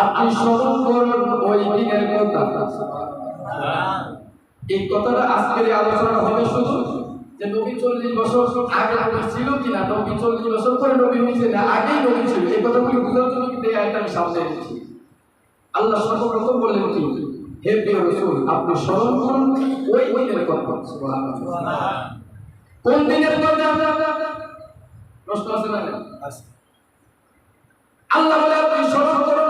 আপনি স্মরণ করুন ওই দিনের কথা। এই কথাটা আজকের আলোচনা হবে শুধু যে নবী চল্লিশ বছর আগে ছিল কিনা, নবী চল্লিশ বছর পরে নবী হয়েছে না, আগেই নবী ছিল। এই কথাগুলি বোঝার জন্য কিন্তু এই আয়টা আমি সামনে এনেছি। আল্লাহ সর্বপ্রথম বললেন কি? হে প্রিয় রসুল, আপনি স্মরণ করুন ওই দিনের কথা। কোন দিনের কথা? প্রশ্ন আছে না? আল্লাহ বলে আপনি স্মরণ করুন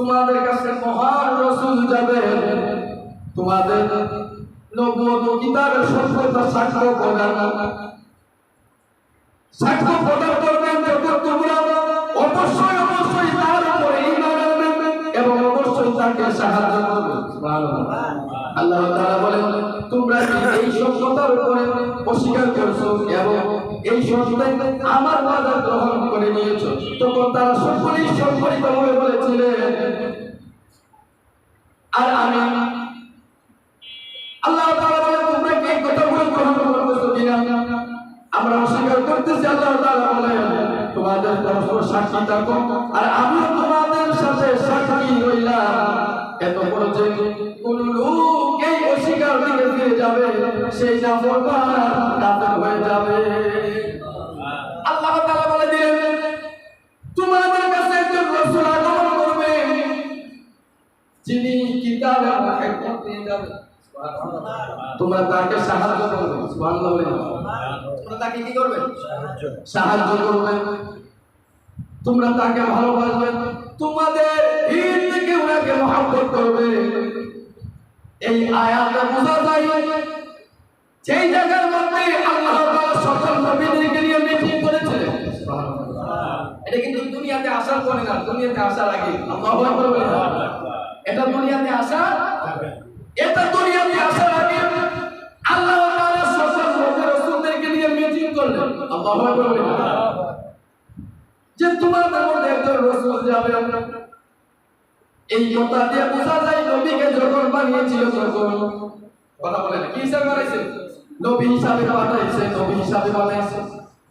তোমাদের কাছে মহান রাসূল যাবে। তোমাদের সাক্ষ্য প্রদান। সাক্ষ্য প্রদান করবেন যখন তোমরা অবশ্যই অবশ্যই তার উপরে এবং অবশ্যই তাকে সাহায্য আল্লাহ বলেন, তোমরা এই সত্যতার উপরে অস্বীকার করছ এবং এই সত্যতাই আমার ওয়াদা গ্রহণ করে নিয়েছো? তখন তারা সকলেই সম্মিলিতভাবে বলেছিলেন আর আমি আল্লাহ তাআলা তোমরা কি কথাগুলো গ্রহণ করতেছো কিনা? আমরা অস্বীকার করতেছি আল্লাহ তাআলা বলেন, তোমাদের পরস্পর সাক্ষী থাকো। আর আমিও তোমাদের সাথে সাক্ষী রইলাম এত বড় যে কোন লোক এই অস্বীকার দিকে ফিরে যাবে, সেই নাফরমান কাফের হয়ে যাবে। নিয়ে যাবে তোমরা তাকে সাহায্য করবে? সুবহানাল্লাহ। তোমরা তাকে কি করবে? সাহায্য। করবে। তোমরা তাকে ভালোবাসবে। তোমাদের ভিড় থেকে ওনাকে মহব্বত করবে। এই আয়াতে বোঝা যায় সেই জায়গার মধ্যে আল্লাহ তাআলা সকল নবীদেরকে নিয়ে মিটিং করেছিলেন এটা কিন্তু দুনিয়াতে আসার পরে না দুনিয়াতে আসার আগে। আল্লাহু আকবার বলে এটা দুনিয়াতে আসা এটা দুনিয়াতে আসার আগে আল্লাহ তাআলা সকল নবী রাসূলদেরকে নিয়ে মিটিং করলেন। আল্লাহু আকবার যে তোমাদের মধ্যে একজন রাসূল যাবে এই কথা দিয়ে বোঝা যায় নবীকে যখন বানিয়েছিল তখন। কথা বলেন, কি হিসাবে বানাইছে? নবী হিসাবে বানাইছে, নবী হিসাবে বানাইছে।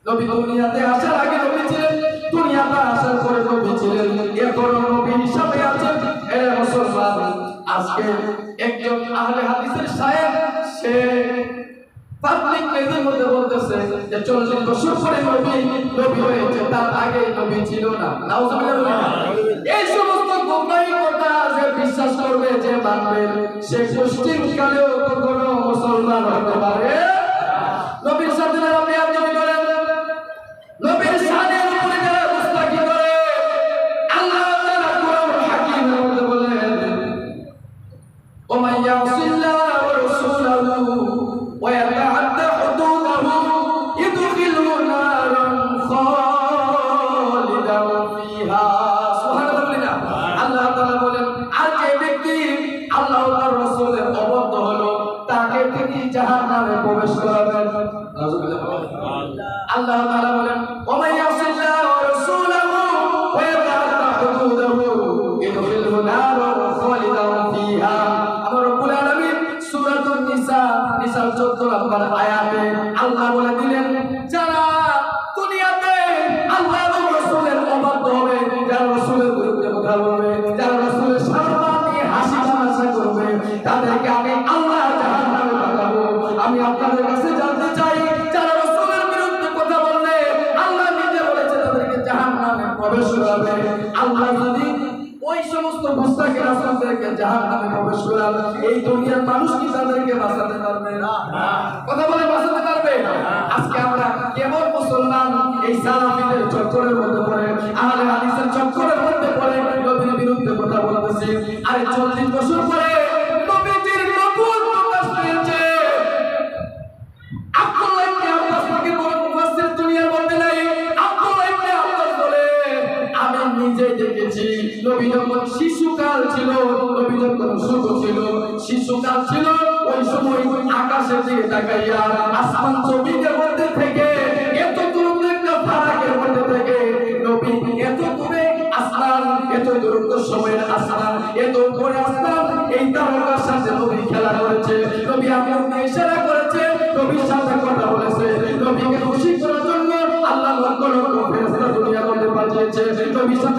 নবী দুনিয়াতে আসার আগে নবী ছিলেন, দুনিয়াতে আসার পরে নবী ছিলেন। এখন নবী হিসাবে মুসলমান, আজকে একজন আহলে হাদিসের সাহেব, সে পাবলিক মধ্যে বলতেছে যে চল্লিশ বছর পরে নবী নবী হয়েছে, তার আগে নবী ছিল না। এই সমস্ত কথা যে বিশ্বাস করবে যে মানবে। সে কালেও মুসলমান হতে পারে। নবীর সাথে চক্করের মধ্যে পড়ে। আহলে হাদিসের চক্করের মধ্যে পড়ে। নবীর বিরুদ্ধে কথা বলতেছি। আরে চল্লিশ বছর পরে শিশুকাল ছিল ছিল। ওই সময় আকাশের দিকে তাকাইয়া আসমান জমিনের মধ্যে থেকে সময়ের আসমান এত করে আসলাম এই তারকার সাথে নবী খেলা করেছে, নবী আমাকে ইশারা করেছে, নবীর সাথে কথা বলেছে, নবীকে খুশি করার জন্য আল্লাহ লক্ষ লক্ষ ফেরেশতা দুনিয়ার মধ্যে পাঠিয়েছে, নবীর সাথে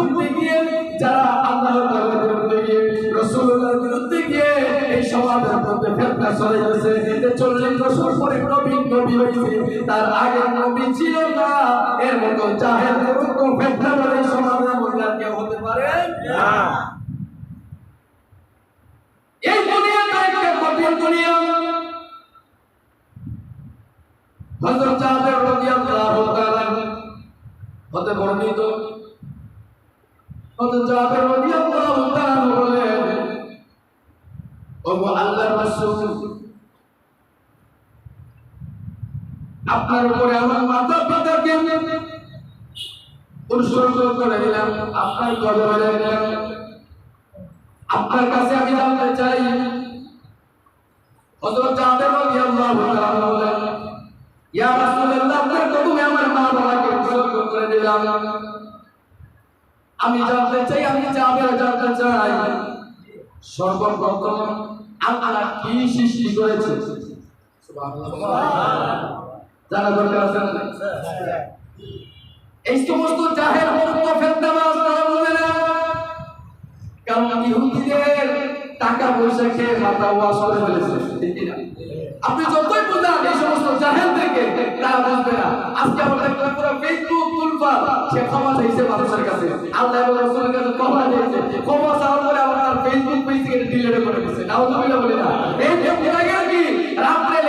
ছড়াইতেছে যে চল্লিশ বছর পরে নবী নবী হয়েছে। তার আগে নবী ছিল না। এর মতো ফিতনা বলে এই সমাজের কেউ হতে পারে না। এই দুনিয়াটা একটা কঠিন দুনিয়া। হযরত জাবের রাদিয়াল্লাহু তাআলা হতে বর্ণিত। হযরত জাবের রাদিয়াল্লাহু তাআলা বলেন, ওগো আল্লাহর রাসূল আপনার উপরে আমার মাতা পিতাকে উৎসর্গ করে দিলাম, আপনার কদমে দিলাম আপনার কাছে আমি জানতে চাই, হযরত জাবের রাদিয়াল্লাহু তাআলা আপনার আমি জানতে চাই, আমি জানতে চাই, সর্বপ্রথম আল্লাহ কি সৃষ্টি করেছে? জানা দরকার আছে না? এই সমস্ত জাহের তারা বলবে না কারণ ইহুদিদের টাকা পয়সা খেয়ে মাথা ওয়াশ করে ফেলেছে, ঠিক না? আপনি যতই এই সমস্ত বুঝবে না। আজকে আমরা পুরো ফেসবুক তুলফা, সে ক্ষমা চাইছে মানুষের কাছে। আল্লাহ এবং কাছে ক্ষমা চাইছে। ক্ষমা চাওয়ার পরে ফেসবুক পেজ থেকে করে দিয়েছে। নাউজুবিল্লাহ বলে না। এই যে কি, রাত্রে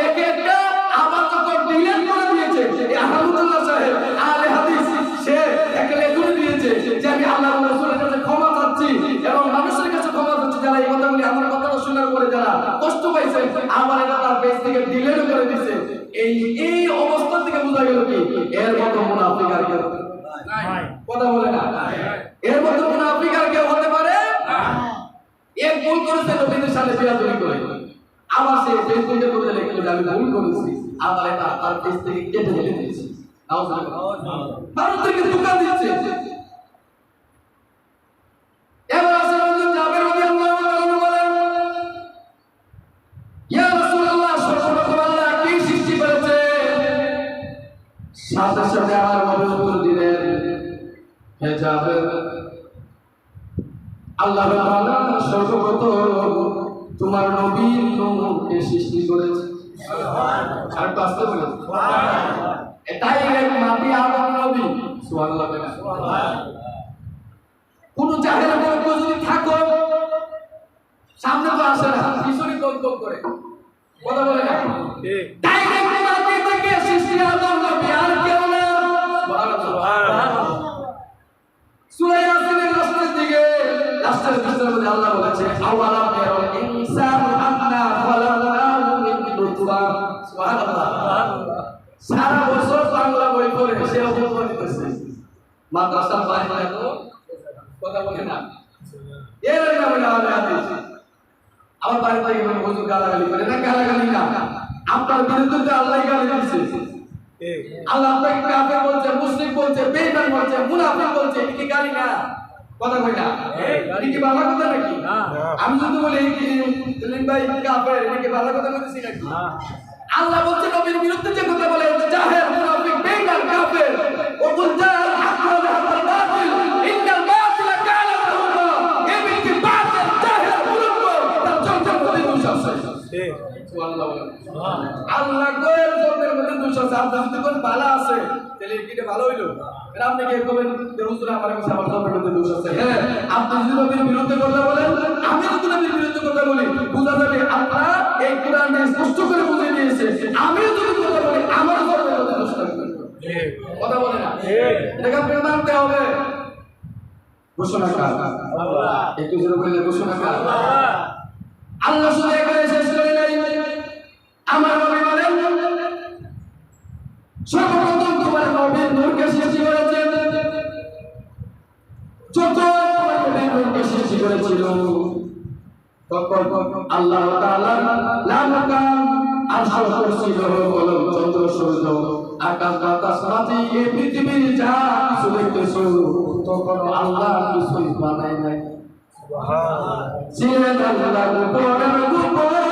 আমার এটা তার পেজ থেকে ডিলিট করে দিয়েছে এই এই অবস্থা থেকে বোঝা গেল কি এর মতো মুনাফিক আর কেউ কথা বলে না? এর মতো মুনাফিক আর কেউ হতে পারে? এক ভুল করেছে নবীদের সাথে বিরাদরি করে। আবার সে ফেসবুকে বলে লিখলো যে আমি ভুল করেছি আবার এটা তার পেজ থেকে কেটে দিয়েছি। মানুষদেরকে দোকান দিচ্ছে সাথে সাথে আমার নবী উত্তর দিলেন হে আল্লাহ তোমার নবীর সৃষ্টি করেছে। আর বাস্তব এটাই এক মাটি আদম নবী। সুবহানাল্লাহ কোন জাহের মূর্খ যদি থাকো সামনে তো আসে না করে। কথা বলে না? ডাইরেক্ট মাটি থেকে সৃষ্টি আদম লাস্টের ভিতরে মধ্যে আল্লাহ বলেছে আওয়ালাম ইয়ারাল ইনসানু আন্না খালাকনাহু মিন নুতফা সুবহানাল্লাহ। সারা বছর বাংলা বই পড়ে সে অবস্থা দিতেছে মাদ্রাসা বাইরে তো কথা বলে না? এর নামে নামে হাদিস আমার বাড়ি থেকে হুজুর গালাগালি করে না গালাগালি না। আপনার বিরুদ্ধে আল্লাহ গালি দিচ্ছে আল্লাহ আপনাকে কাফের বলছে মুসলিম বলছে বেঈমান বলছে মুনাফিক বলছে কি গালি না। কথা কই না? কি ভালো কথা নাকি? আমি যদি বলি ভাই কাফের এটা কি ভালো কথা নাকি? আল্লাহ বলছে নবীর বিরুদ্ধে যে কথা বলে যে মুনাফিক বেঈমান কাফের ও কুল আল্লাহ মধ্যে আছে বালা আছে তাহলে এটা ভালো হইল? আপনি কি করবেন যে হুজুর আমার কাছে আমার জন্মের মধ্যে দোষ আছে হ্যাঁ আপনি যদি নবীর বিরুদ্ধে কথা বলেন আমি যদি নবীর বিরুদ্ধে কথা বলি বুঝা যাবে আল্লাহ এই কোরআনে স্পষ্ট করে বুঝিয়ে দিয়েছে। আমিও যদি কথা বলি আমার জন্মের মধ্যে দোষ থাকবে কথা বলে না। এটাকে আপনি মানতে হবে। ঘোষণা কার। একটু জোরে বললে ঘোষণা কার। আল্লাহ শুধু এখানে শেষ করে নাই। আমার নবী বলেন সর্বপ্রথম তোমার নবীর নূরকে সৃষ্টি করেছেন যত তোমার নবীর নূরকে সৃষ্টি করেছিল তখন আল্লাহ তাআলা গ্রহ কলম চন্দ্র সূর্য আকাশ বাতাস মাটি এই পৃথিবীর যা তখন আল্লাহ কিছুই বানায় নাই। ছিলেন আল্লাহ গোপন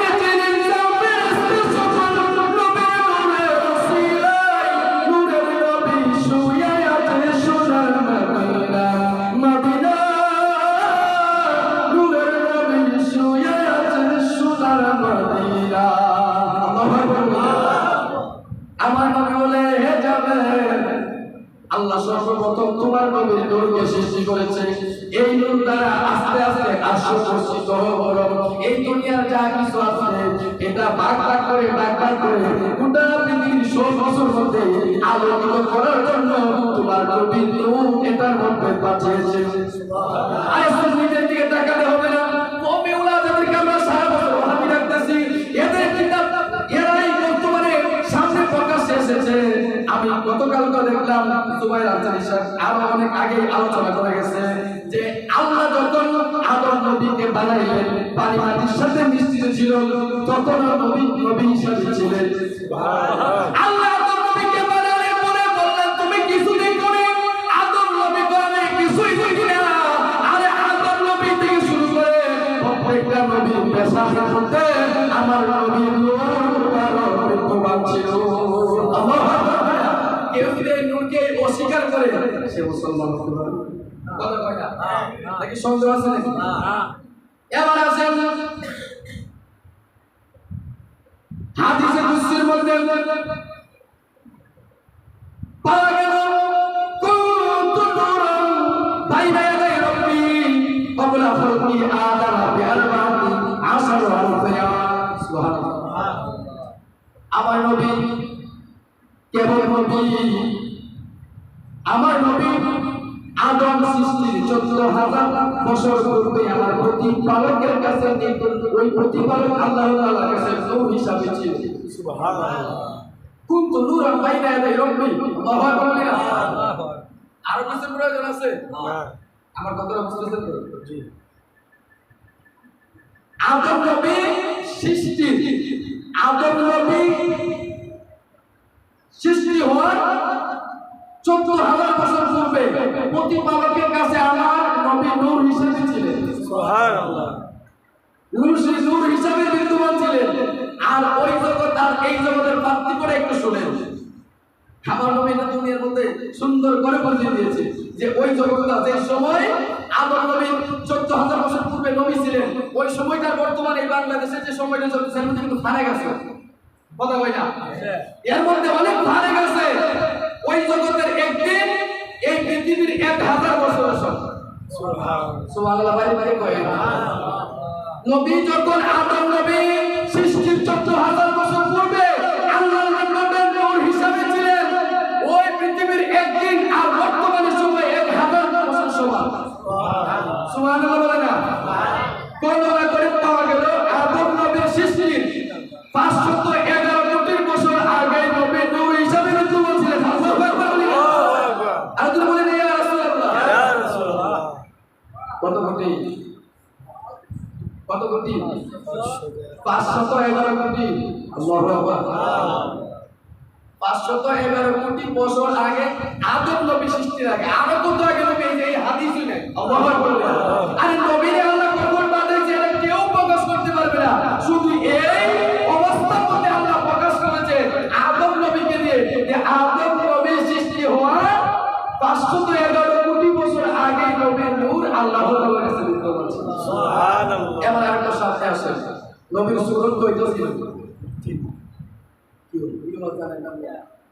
দেখলাম সুবাই রাজা সাহেব আরও অনেক আগে আলোচনা করে গেছে যে আল্লাহ যখন আদম নবীকে বানাইলেন পানি মাটির সাথে মিশ্রিত ছিল তখন নবী নবী হিসাবে ছিলেন। আল্লাহ করে সে মুসলমান হতে পারে কথা কয় না? নাকি সন্দেহ আছে নাকি? এবার আসেন। হাদিসে কুদসির মধ্যে পাওয়া গেল কুনতু নূরান বাইনা ইয়াদাই রাব্বি ক্বাবলা খালকি আদম বিআরবাতি আশারু আলফিয়া সুবহানাল্লাহ। আমার নবী কেবল নবী আমার নবী আদম সৃষ্টির চোদ্দ হাজার বছর পূর্বে আমার প্রতিপালকের কাছে ওই প্রতিপালক আল্লাহ তাআলার কাছে নূর হিসাবে ছিল। কুনতু নূরান বাইনা ইয়াদাই রাব্বি? আল্লাহু আকবার বলি না? কিছু প্রয়োজন আছে? আমার কথাটা বুঝতেছেন তো? আদম নবী সৃষ্টি। আদম নবী সৃষ্টি হওয়ার চোদ্দ হাজার বছর পূর্বে প্রতিপালকের কাছে আমার নবী নূর হিসেবে ছিলেন। নূর হিসাবে বিদ্যমান ছিলেন। আর ওই জগৎ আর এই জগতের প্রাপ্তি করে একটু শুনেন। আমার নবী না দুনিয়ার মধ্যে সুন্দর করে পরিচয় দিয়েছে যে ওই জগৎটা যে সময় আদম নবী চোদ্দ হাজার বছর পূর্বে নবী ছিলেন ওই সময়টার বর্তমানে এই বাংলাদেশে যে সময়টা চলছে কিন্তু ফারাক আছে। কথা কই না? এর মধ্যে অনেক ফারাক আছে। ওই জগতের একদিন এই পৃথিবীর এক হাজার বছর নবী যখন আদম নবী সৃষ্টির চোদ্দ হাজার বছর পূর্বে আল্লাহ নবীর হিসাবে ছিলেন ওই পৃথিবীর একদিন আর বর্তমানে সময় এক হাজার বছর সমান। সুবহানাল্লাহ বলে না? বর্ণনা করে পাওয়া গেল আদম নবীর সৃষ্টির পাঁচশত কোটি। কত কোটি? পাঁচশত এগারো কোটি। পাঁচশত এগারো কোটি বছর আগে আদম নবী সৃষ্টির আগে। আরও কত আগে নবী, এই শুনে অবহার আকবার নবীর সুরত কয়টা ছিল কি হলো? কি হলো জানেন না?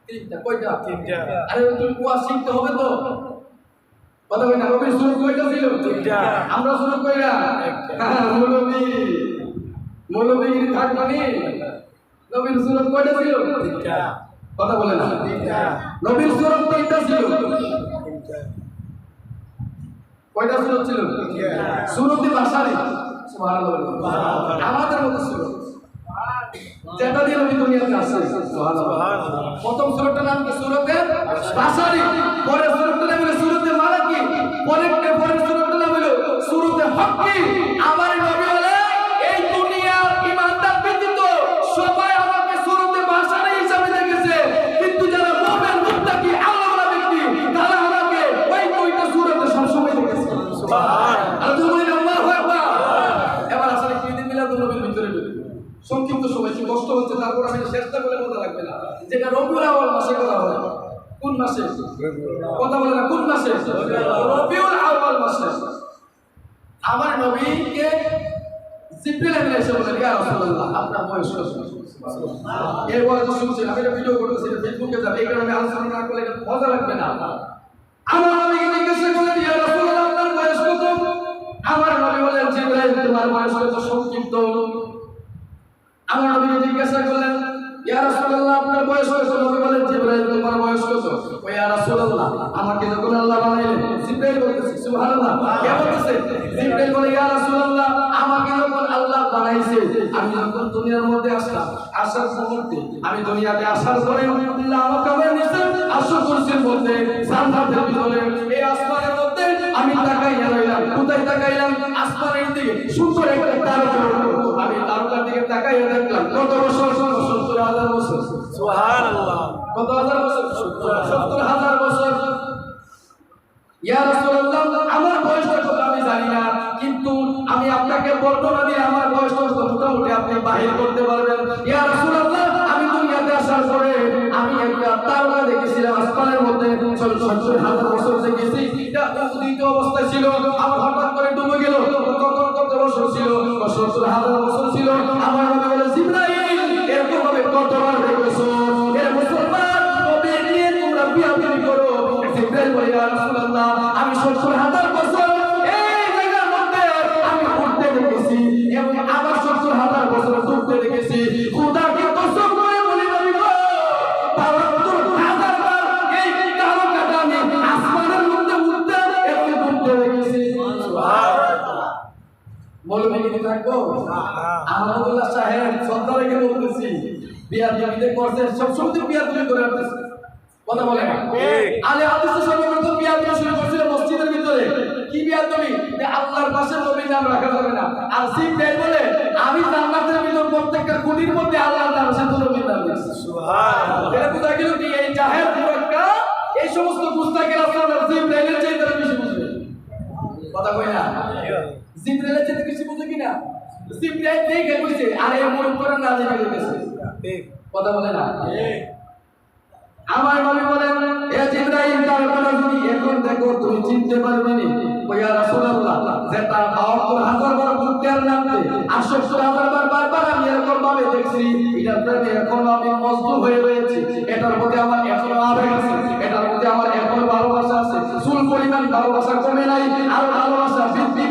তিনটা কয়টা তিনটা। আরে তুমি কুয়া শিখতে হবে তো কথা কই না নবীর সুরত কয়টা ছিল তিনটা। আমরা নবীর সুরত কয়টা ছিল কথা বলে না নবীর সুরত তিনটা ছিল কয়টা সুরত ছিল সুরতি ভাষারি আমাদের মতো ছিল। যেটা দিয়ে আমি দুনিয়াতে আসছি প্রথম সুরতটার নাম কি? সুরতে বাসারি পরে সুরতটার নাম হলো সুরতে মালাকি। পরে পরে সুরতটার নাম হলো সুরতে হক্কি কথা বলে না কোন মাসে? রবিউল আউয়াল মাসে। আমার নবীকে জিব্রিল আমিন এসে বলেন ইয়া রাসূলুল্লাহ আপনার বয়স কত? এই বয়স আমি এটা ভিডিও করতেছি ফেসবুকে যাবে। এই কারণে আলোচনা না করলে এটা মজা লাগবে না। আমার নবীকে জিজ্ঞাসা করলেন ইয়া রাসূলুল্লাহ আপনার বয়স কত? আমার নবী বলেন জিব্রাইল তোমার বয়স কত? সংক্ষিপ্ত। আমার নবীকে জিজ্ঞাসা করলেন ইয়া রাসূলুল্লাহ আপনার বয়স কত? নবী বলেন জিব্রাইল তোমার বয়স কত? রাসূলুল্লাহ। আমাকে যখন আল্লাহ বানাইলেন, জিব্রাইল বলতেছে, সুবহানাল্লাহ। কে বলতেছে? জিব্রাইল বলে, ইয়া রাসূলুল্লাহ, আমাকে যখন আল্লাহ বানাইছে, আমি যখন দুনিয়ার মধ্যে আসলাম, আসার মুহূর্তে, আমি দুনিয়াতে আসার পরে আল্লাহ আমাকে নিচে আসর কুরসির মধ্যে মধ্যে আমি তাকাইয়া রইলাম। কোথায় তাকাইলাম? আসমানের দিকে, সুন্দর একটা তারকা। আমি তারকার দিকে তাকাইয়া দেখলাম, কত বছর? সত্তর হাজার বছর। কত হাজার বছর? সত্তর হাজার বছর। ইয়া আমার বয়সটা কত আমি জানি না, কিন্তু আমি আপনাকে বর্ণনা দিয়ে আমার বয়সটা কত মোটামুটি, আপনি বাহির করতে পারবেন। ইয়া আমি দুনিয়াতে আসার পরে আমি একটা তারকা দেখেছিলাম, আসমানের মধ্যে। সত্তর হাজার বছর দেখেছি। অবস্থায় ছিল। আমার হঠাৎ করে ডুবে গেল। তখন কত বছর ছিল? সত্তর হাজার বছর ছিল। এবং আবার সত্তর হাজার বছর ঘুরতে দেখেছি। খোদাকে কসম করে বলি আমি আহমদুল্লাহ সাহেব রেখে বলতেছি বিয়ার জমিতে করছে সব সময় বিয়ার জমি করে কথা বলে আলে হাদিস সর্বপ্রথম বিয়ার জমি শুরু কি বিয়ার জমি আল্লাহর পাশে নবীর নাম রাখা যাবে না। আর সিম দেয় বলে আমি জান্নাতের ভিতর প্রত্যেকটা কুটির মধ্যে আল্লাহর নাম সাথে নবীর নাম এটা বোঝা গেল কি? এই জাহের মুরাক্কা এই সমস্ত পুস্তকের আপনার সিম দেয় চাইতে বেশি বুঝবে। কথা কই না? জিব্রাইলের চেয়ে বেশি বুঝে কিনা? জিব্রাইল দেখে বুঝছে আর এই মন করে না দেখে গেছে। কথা বলে না? আমার নবী বলেন এ জিব্রাইল তার কথা যদি এখন দেখো তুমি চিনতে পারবে না। ওয়া রাসূলুল্লাহ, যে তার 72 হাজার বার মুক্তিয়ার নামতে 68 হাজার বার বারবার আমি এরকম ভাবে দেখছি এটা প্রেমে এখন আমি মজদুর হয়ে রয়েছি। এটার প্রতি আমার এখনও আবেগ আছে, এটার ভালোবাসা কমে নাই, আরও ভালোবাসা বৃদ্ধি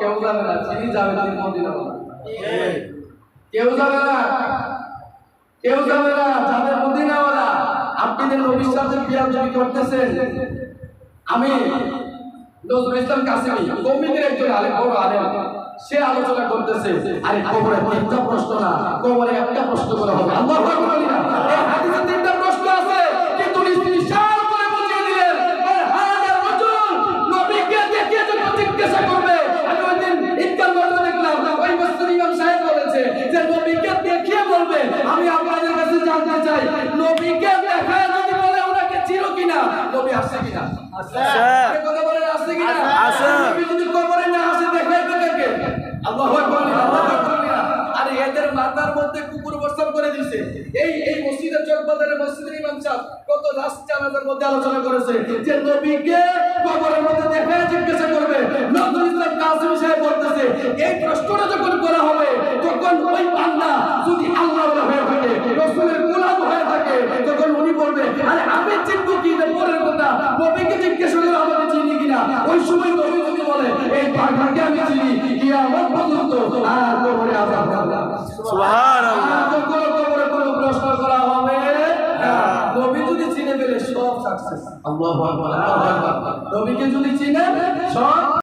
কেউ যাবে না, যিনি যাবে তিনি মদিনা কেউ যাবে না। কেউ যাবে না যাবে মদিনাওয়ালা আপনি যে নবীর সাথে বিয়ার যদি করতেছেন। আমি নজরুল ইসলাম কাসিমি কমিটির একজন আলেম, বড় আলেম, সে আলোচনা করতেছে, আরে কবরে তিনটা প্রশ্ন না, কবরে একটা প্রশ্ন করে হবে। আল্লাহ জানতে চাই নবীকে দেখা যদি বলে ওনাকে চির কিনা? নবী আসছে কিনা? আছে কথা আসছে কিনা? আছে নবী যদি কবরে না আসে দেখাই তো কাকে? আল্লাহু আকবার আল্লাহু আকবার। আর এদের মাথার মধ্যে কুকুর বর্ষণ করে দিছে। এই এই চকবাজারের মসজিদের ইমাম সাহেব কত লাস্ট জানাজার মধ্যে আলোচনা করেছে যে নবীকে কবরের মধ্যে দেখে জিজ্ঞাসা করবে নজরুল ইসলাম কাসিম সাহেব বলতেছে এই প্রশ্নটা যখন করা হবে তখন ওই বান্দা যদি আল্লাহ হয়ে থাকে রসুলের গোলাম হয়ে থাকে তখন উনি বলবে আরে আমি চিনব কি পরের কথা? নবীকে জিজ্ঞাসা করে আমাকে চিনি কিনা? ওই সময় নবী যদি বলে এই পাঠাকে আমি চিনি কি আমার পর্যন্ত আর কবরে আজাব সুবহানাল্লাহ। আল্লাহু নবীকে যদি চিনে সব